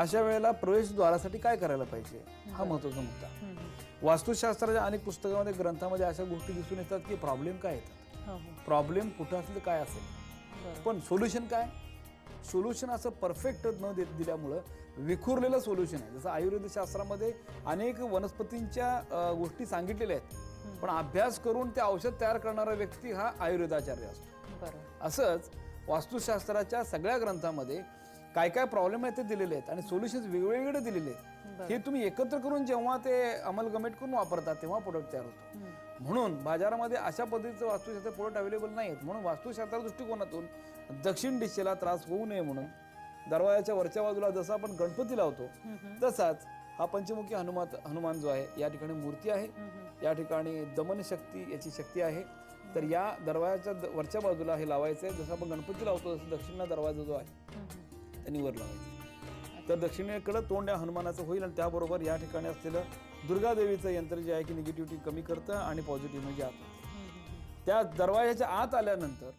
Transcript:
अशा वेळेला प्रवेशद्वारासाठी काय करायला पाहिजे? हा महत्त्वाचा मुद्दा. वास्तुशास्त्राच्या अनेक पुस्तकामध्ये ग्रंथामध्ये अशा गोष्टी दिसून येतात की प्रॉब्लेम काय येतात? हो, हो. प्रॉब्लेम कुठं असेल काय असेल. पण सोल्युशन काय? सोल्युशन असं परफेक्ट न दे दिल्यामुळं विखुरलेलं सोल्युशन आहे. जसं आयुर्वेद शास्त्रामध्ये अनेक वनस्पतींच्या गोष्टी सांगितलेल्या आहेत. पण अभ्यास करून ते औषध तयार करणारा व्यक्ती हा आयुर्वेदाचार्य असतो. असंच वास्तुशास्त्राच्या सगळ्या ग्रंथामध्ये काय काय प्रॉब्लेम आहेत ते दिलेले आहेत आणि सोल्युशन्स वेगवेगळे दिलेले आहेत. हे तुम्ही एकत्र करून जेव्हा ते अमलगमेट करून वापरतात तेव्हा प्रोडक्ट तयार होतो. म्हणून बाजारामध्ये अशा पद्धतीचं वास्तुशास्त्र प्रोडक्ट अवेलेबल नाही आहेत म्हणून वास्तुशास्त्र दृष्टिकोनातून दक्षिण दिशेला त्रास होऊ नये म्हणून दरवाजाच्या वरच्या बाजूला जसं आपण गणपती लावतो तसाच हा पंचमुखी हनुमान हनुमान जो आहे या ठिकाणी मूर्ती आहे. या ठिकाणी दमन शक्ती याची शक्ती आहे. तर या दरवाजाच्या वरच्या बाजूला हे लावायचं आहे जसं आपण गणपती लावतो तसं दक्षिणा दरवाजा जो आहे त्यांनी वर लावायचं. तर दक्षिणेकडं तोंड या हनुमानाचं होईल आणि त्याबरोबर या ठिकाणी असलेलं दुर्गादेवीचं यंत्र जे आहे की निगेटिव्हिटी कमी करतं आणि पॉझिटिव्ह म्हणजे आत त्या दरवाजाच्या आत आल्यानंतर